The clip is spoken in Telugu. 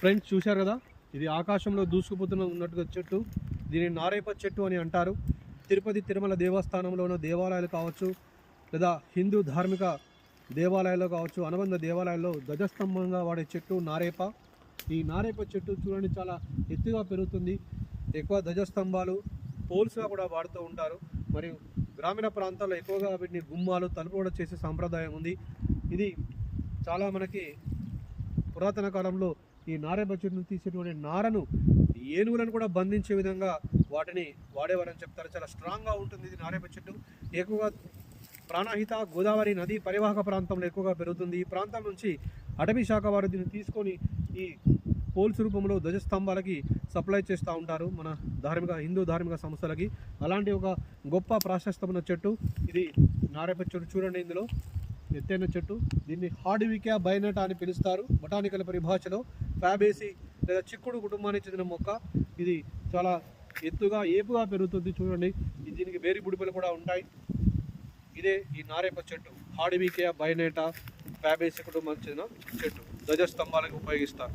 ఫ్రెండ్స్ చూశారు కదా ఇది ఆకాశంలో దూసుకుపోతున్న ఉన్నట్టుగా చెట్టు. దీన్ని నారేప చెట్టు అని అంటారు. తిరుపతి తిరుమల దేవస్థానంలో ఉన్న దేవాలయాలు కావచ్చు లేదా హిందూ ధార్మిక దేవాలయాల్లో కావచ్చు అనుబంధ దేవాలయాల్లో ధ్వజస్తంభంగా వాడే చెట్టు నారేప. ఈ నారేప చెట్టు చూడండి చాలా ఎత్తుగా పెరుగుతుంది. ఎక్కువ ధ్వజస్తంభాలు పోల్స్గా కూడా వాడుతూ ఉంటారు. మరియు గ్రామీణ ప్రాంతాల్లో ఎక్కువగా వీటిని గుమ్మాలు తలుపు కూడా చేసే సాంప్రదాయం ఉంది. ఇది చాలా మనకి పురాతన కాలంలో ఈ నారేప చెట్టును తీసేటువంటి నారను ఏనుగులను కూడా బంధించే విధంగా వాటిని వాడేవారని చెప్తారు. చాలా స్ట్రాంగ్గా ఉంటుంది ఇది నారేప చెట్టు ఎక్కువగా ప్రాణహిత గోదావరి నది పరివాహక ప్రాంతంలో ఎక్కువగా పెరుగుతుంది. ఈ ప్రాంతం నుంచి అటవీ శాఖ వారు దీన్ని తీసుకొని ఈ పోల్స్ రూపంలో ధ్వజస్తంభాలకి సప్లై చేస్తూ ఉంటారు మన ధార్మిక హిందూ ధార్మిక సంస్థలకి. అలాంటి ఒక గొప్ప ప్రాశస్తమైన చెట్టు ఇది నారేప చెట్టు చూడండి ఇందులో. ఎత్తైన చెట్టు. దీన్ని హార్డ్వికా బైనట అని పిలుస్తారు. బొటానికల్ పరిభాషలో ఫ్యాబేసి లేదా చిక్కుడు కుటుంబానికి చెందిన మొక్క. ఇది చాలా ఎత్తుగా ఏపుగా పెరుగుతుంది. చూడండి దీనికి వేరి బుడిపలు కూడా ఉంటాయి. ఇదే ఈ నారేప చెట్టు. హార్డ్వికే బైనేటా ఫ్యాబేసి కుటుంబానికి చెందిన చెట్టు. ధ్వజస్తంభాలకు ఉపయోగిస్తారు.